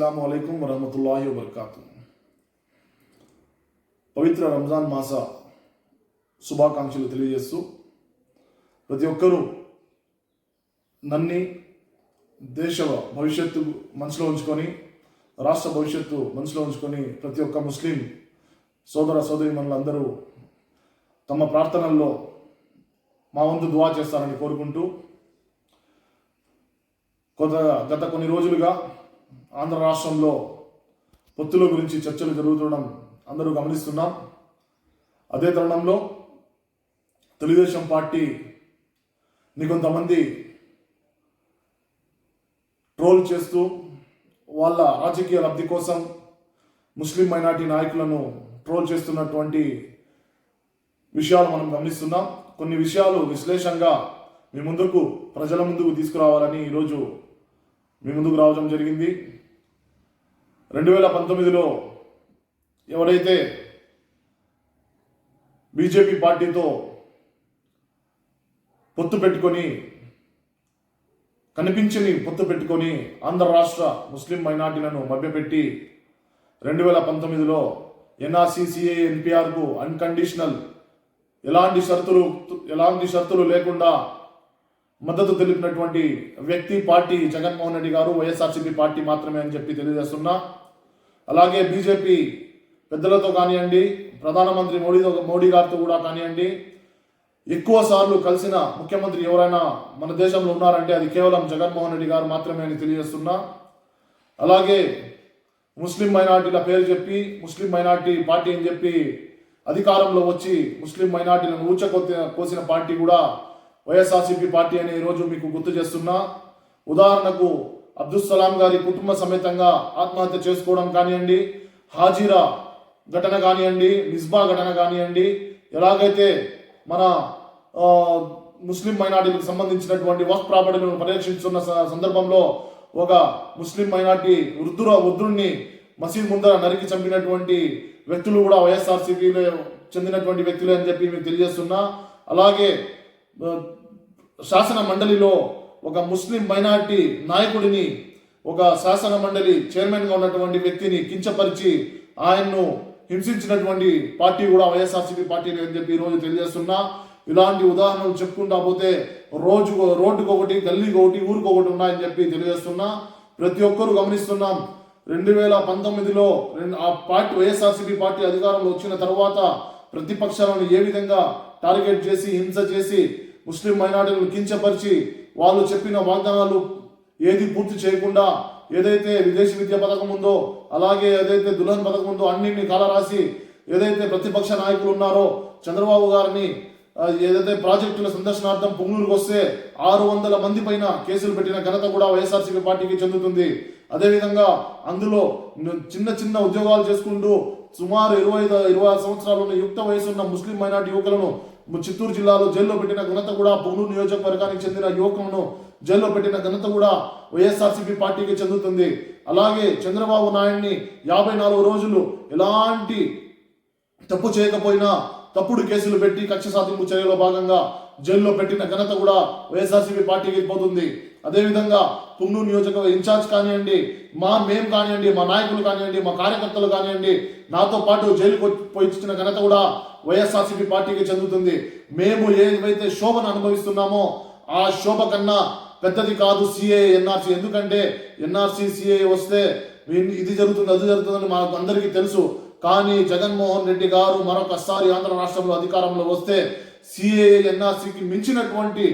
అస్సలం అయికం వరహమతుల్లాహి వబర్కాతు పవిత్ర రంజాన్ మాస శుభాకాంక్షలు తెలియజేస్తూ ప్రతి ఒక్కరూ నన్ని దేశ భవిష్యత్తు మనసులో ఉంచుకొని రాష్ట్ర భవిష్యత్తు మనసులో ఉంచుకొని ప్రతి ఒక్క ముస్లిం సోదర సోదరి మనులందరూ తమ ప్రార్థనల్లో మా వంతు దువా చేస్తారని కోరుకుంటూ కొంత గత కొన్ని రోజులుగా ఆంధ్ర రాష్ట్రంలో పొత్తుల గురించి చర్చలు జరుగుతుండడం అందరూ గమనిస్తున్నాం. అదే తరుణంలో తెలుగుదేశం పార్టీ ని కొంతమంది ట్రోల్ చేస్తూ వాళ్ళ రాజకీయ లబ్ధి కోసం ముస్లిం మైనార్టీ నాయకులను ట్రోల్ చేస్తున్నటువంటి విషయాలు మనం గమనిస్తున్నాం. కొన్ని విషయాలు విశ్లేషంగా మీ ముందుకు ప్రజల ముందుకు తీసుకురావాలని ఈరోజు మీ ముందుకు రావడం జరిగింది. రెండు వేల పంతొమ్మిదిలో ఎవరైతే బీజేపీ పార్టీతో పొత్తు పెట్టుకొని కనిపించని పొత్తు పెట్టుకొని ఆంధ్ర రాష్ట్ర ముస్లిం మైనార్టీలను మభ్యపెట్టి రెండు వేల పంతొమ్మిదిలో ఎన్ఆర్సీసీఏ ఎన్పిఆర్కు అన్కండిషనల్ ఎలాంటి షరతులు ఎలాంటి షరతులు లేకుండా మద్దతు తెలిపినటువంటి వ్యక్తి పార్టీ జగన్మోహన్ రెడ్డి గారు వైఎస్ఆర్సీపీ పార్టీ మాత్రమే అని చెప్పి తెలియజేస్తున్నా. అలాగే బీజేపీ పెద్దలతో కానివ్వండి ప్రధానమంత్రి మోడీతో మోడీ గారితో కూడా కానివ్వండి ఎక్కువ సార్లు కలిసిన ముఖ్యమంత్రి ఎవరైనా మన దేశంలో ఉన్నారంటే అది కేవలం జగన్మోహన్ రెడ్డి గారు మాత్రమే అని తెలియజేస్తున్నా. అలాగే ముస్లిం మైనార్టీల పేరు చెప్పి ముస్లిం మైనార్టీ పార్టీ అని చెప్పి అధికారంలో వచ్చి ముస్లిం మైనార్టీలను ఊచకొత్తి కోసిన పార్టీ కూడా వైఎస్ఆర్సీపీ పార్టీ అని ఈరోజు మీకు గుర్తు చేస్తున్నా. ఉదాహరణకు అబ్దుల్ సలాం గారి కుటుంబ సమేతంగా ఆత్మహత్య చేసుకోవడం కానివ్వండి హాజీరా ఘటన కానివ్వండి మిస్బా ఘటన కానివ్వండి ఎలాగైతే మన ముస్లిం మైనార్టీలకు సంబంధించినటువంటి వక్ ప్రాపర్టీలను పర్యవేక్షిస్తున్న సందర్భంలో ఒక ముస్లిం మైనార్టీ వృద్ధుర వృద్ధుడిని మసీద్ ముందర నరికి చంపినటువంటి వ్యక్తులు కూడా వైఎస్ఆర్సీపీలో చెందినటువంటి వ్యక్తులే అని చెప్పి మీకు తెలియజేస్తున్నా. అలాగే శాసన మండలిలో ఒక ముస్లిం మైనార్టీ నాయకుడిని ఒక శాసన మండలి చైర్మన్గా ఉన్నటువంటి వ్యక్తిని కించపరిచి ఆయన్ను హింసించినటువంటి పార్టీ కూడా వైఎస్ఆర్సీపీ పార్టీ అని చెప్పి ఈరోజు తెలియజేస్తున్నా. ఇలాంటి ఉదాహరణలు చెప్పుకుంటా పోతే రోజు రోడ్డుకు ఒకటి గల్లీకి ఒకటి ఊరికి ఒకటి ఉన్నాయని చెప్పి తెలియజేస్తున్నా. ప్రతి ఒక్కరూ గమనిస్తున్నాం. రెండు వేల పంతొమ్మిదిలో రెండు ఆ పార్టీ వైఎస్ఆర్సీపీ పార్టీ అధికారంలో వచ్చిన తర్వాత ప్రతిపక్షాలను ఏ విధంగా టార్గెట్ చేసి హింస చేసి ముస్లిం మైనార్టీలను కించపరిచి వాళ్ళు చెప్పిన వాగ్దానాలు ఏది పూర్తి చేయకుండా ఏదైతే విదేశీ విద్యా పథకం ఉందో అలాగే ఏదైతే దుల్హన్ పథకం ఉందో అన్నింటినీ కాలరాసి ఏదైతే ప్రతిపక్ష నాయకులు ఉన్నారో చంద్రబాబు గారిని ఏదైతే ప్రాజెక్టుల సందర్శనార్థం పొంగనూరుకు వస్తే ఆరు వందల మంది పైన కేసులు పెట్టిన ఘనత కూడా వైఎస్ఆర్సీపీ పార్టీకి చెందుతుంది. అదేవిధంగా అందులో చిన్న చిన్న ఉద్యోగాలు చేసుకుంటూ సుమారు ఇరవై ఐదు ఇరవై ఆరు సంవత్సరాలు ఉన్న యుక్త వయసున్న ముస్లిం మైనార్టీ యువకులను చిత్తూరు జిల్లాలో జైల్లో పెట్టిన ఘనత కూడా పొంగనూరు నియోజకవర్గానికి చెందిన యువకులను జైల్లో పెట్టిన ఘనత కూడా వైఎస్ఆర్సీపీ పార్టీకి చెందుతుంది. అలాగే చంద్రబాబు నాయుడిని యాభై నాలుగు రోజులు ఎలాంటి తప్పు చేయకపోయినా తప్పుడు కేసులు పెట్టి కక్ష సాధింపు చర్యలో భాగంగా జైల్లో పెట్టిన ఘనత కూడా వైఎస్ఆర్సీపీ పార్టీకి పోతుంది అదేవిధంగా పుంగూరు నియోజకవర్గ ఇన్ఛార్జ్ కానివ్వండి మా మేం కానివ్వండి మా నాయకులు కానివ్వండి మా కార్యకర్తలు కానివ్వండి నాతో పాటు జైలుకు పోయి ఘనత కూడా వైఎస్ఆర్సీపీ పార్టీకి చెందుతుంది. మేము ఏవైతే శోభను అనుభవిస్తున్నామో ఆ శోభ కన్నా పెద్దది కాదు సిఏ ఎన్ఆర్సీ. ఎందుకంటే ఎన్ఆర్సీ సిఏ వస్తే ఇది జరుగుతుంది అది జరుగుతుందని మాకు అందరికీ తెలుసు. కానీ జగన్మోహన్ రెడ్డి గారు మరొకసారి ఆంధ్ర రాష్ట్రంలో అధికారంలో వస్తే సిఏ ఎన్ఆర్సీకి మించినటువంటి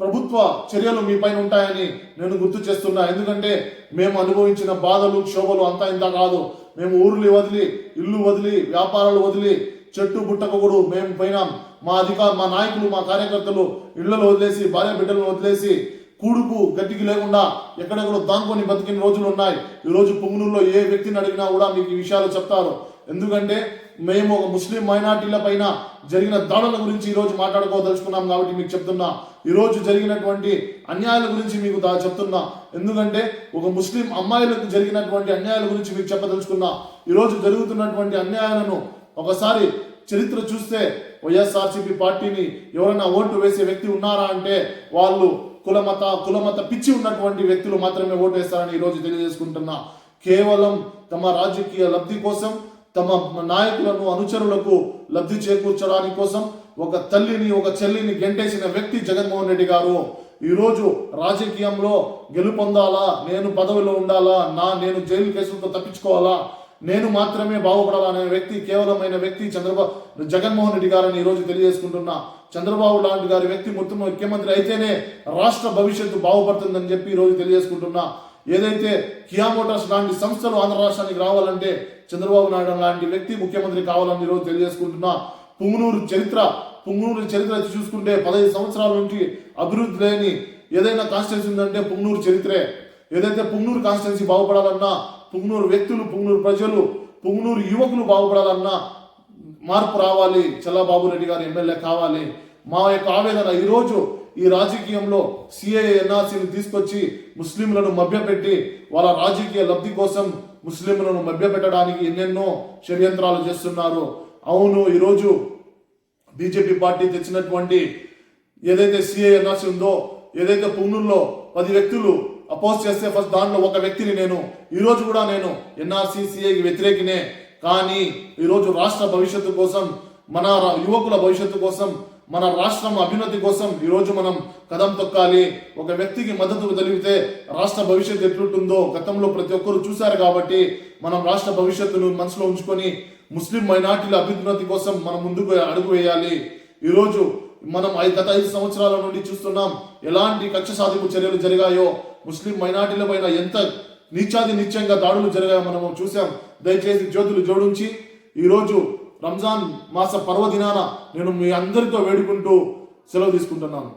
ప్రభుత్వ చర్యలు మీ పైన ఉంటాయని నేను గుర్తు చేస్తున్నా. ఎందుకంటే మేము అనుభవించిన బాధలు క్షోభలు అంతా ఇంత కాదు. మేము ఊర్లు వదిలి ఇల్లు వదిలి వ్యాపారాలు వదిలి చెట్టు బుట్టకొకడు మేము పోయినాం. మా అధికార మా నాయకులు మా కార్యకర్తలు ఇళ్ళలో వదిలేసి భార్య బిడ్డలను వదిలేసి కూడుకు గట్టికి లేకుండా ఎక్కడెక్కడో దాంకొని బతికిన రోజులు ఉన్నాయి. ఈరోజు పొంగునూరులో ఏ వ్యక్తిని అడిగినా కూడా మీకు ఈ విషయాలు చెప్తారు. ఎందుకంటే మేము ఒక ముస్లిం మైనార్టీల పైన జరిగిన దాడుల గురించి ఈరోజు మాట్లాడుకోదలుచుకున్నాం కాబట్టి మీకు చెప్తున్నా. ఈరోజు జరిగినటువంటి అన్యాయాల గురించి మీకు దా- చెప్తున్నా. ఎందుకంటే ఒక ముస్లిం అమ్మాయిలకు జరిగినటువంటి అన్యాయాల గురించి మీకు చెప్పదలుచుకున్నా. ఈరోజు జరుగుతున్నటువంటి అన్యాయాలను ఒకసారి చరిత్ర చూస్తే వైఎస్ఆర్సీపీ పార్టీని ఎవరైనా ఓటు వేసే వ్యక్తి ఉన్నారా అంటే వాళ్ళు కులమత కులమత పిచ్చి ఉన్నటువంటి వ్యక్తులు మాత్రమే ఓటేస్తారని ఈరోజు తెలియజేసుకుంటున్నా కేవలం తమ రాజకీయ లబ్ధి కోసం తమ నాయకులను అనుచరులకు లబ్ధి చేకూర్చడానికి కోసం ఒక తల్లిని ఒక చెల్లిని గెంటేసిన వ్యక్తి జగన్మోహన్ రెడ్డి గారు. ఈరోజు రాజకీయంలో గెలుపొందాలా నేను పదవిలో ఉండాలా నా నేను జైలు కేసులతో తప్పించుకోవాలా నేను మాత్రమే బాగుపడాలనే వ్యక్తి కేవలమైన వ్యక్తి చంద్రబాబు జగన్మోహన్ రెడ్డి గారని ఈరోజు తెలియజేసుకుంటున్నా. చంద్రబాబు లాంటి గారి వ్యక్తి మొత్తం ముఖ్యమంత్రి అయితేనే రాష్ట్ర భవిష్యత్తు బాగుపడుతుందని చెప్పి ఈరోజు తెలియజేసుకుంటున్నా. ఏదైతే కియా మోటార్స్ లాంటి సంస్థలు ఆంధ్ర రాష్ట్రానికి రావాలంటే చంద్రబాబు నాయుడు లాంటి వ్యక్తి ముఖ్యమంత్రి కావాలని ఈరోజు తెలియజేసుకుంటున్నా. పుంగనూరు చరిత్ర పుంగనూరు చరిత్ర చూసుకుంటే పదహైదు సంవత్సరాల నుంచి అభివృద్ధి లేని ఏదైనా కాన్స్టిట్యూన్సీ ఉందంటే పుంగనూరు చరిత్రే. ఏదైతే పుంగనూరు కాన్స్టిట్యున్సీ బాగుపడాలన్నా పుంగనూరు వ్యక్తులు పుంగనూరు ప్రజలు పుంగనూరు యువకులు బాగుపడాలన్నా మార్పు రావాలి. చల్లబాబు రెడ్డి గారు ఎమ్మెల్యే కావాలి. మా యొక్క ఆవేదన ఈరోజు ఈ రాజకీయంలో సిఏ ఎన్ఆర్సీని తీసుకొచ్చి ముస్లింలను మభ్యపెట్టి వాళ్ళ రాజకీయ లబ్ధి కోసం ముస్లింలను మభ్యపెట్టడానికి ఎన్నెన్నో షడ్యంత్రాలు చేస్తున్నారు. అవును ఈరోజు బీజేపీ పార్టీ తెచ్చినటువంటి ఏదైతే సిఏ ఎన్ఆర్సీ ఉందో ఏదైతే పుంగనూరులో పది వ్యక్తులు అపోజ్ చేస్తే ఫస్ట్ దాంట్లో ఒక వ్యక్తిని నేను ఈరోజు కూడా నేను ఎన్ఆర్సీసీఐకి వ్యతిరేకినే. కానీ ఈరోజు రాష్ట్ర భవిష్యత్తు కోసం మన యువకుల భవిష్యత్తు కోసం మన రాష్ట్రం అభ్యున్నతి కోసం ఈరోజు మనం కదం తొక్కాలి. ఒక వ్యక్తికి మద్దతు తెలిపితే రాష్ట్ర భవిష్యత్తు ఎట్లుంటుందో గతంలో ప్రతి ఒక్కరు చూశారు కాబట్టి మనం రాష్ట్ర భవిష్యత్తును మనసులో ఉంచుకొని ముస్లిం మైనార్టీల అభ్యున్నతి కోసం మనం ముందుకు అడుగు వేయాలి. ఈరోజు మనం గత ఐదు సంవత్సరాల నుండి చూస్తున్నాం ఎలాంటి కక్ష సాధింపు చర్యలు జరిగాయో ముస్లిం మైనార్టీల పైన ఎంత నీచాది నిత్యంగా దాడులు జరిగాయో మనము చూసాం దయచేసి జ్యోతులు జోడించి ఈరోజు రంజాన్ మాస పర్వదినాన నేను మీ అందరితో వేడుకుంటూ సెలవు తీసుకుంటున్నాను.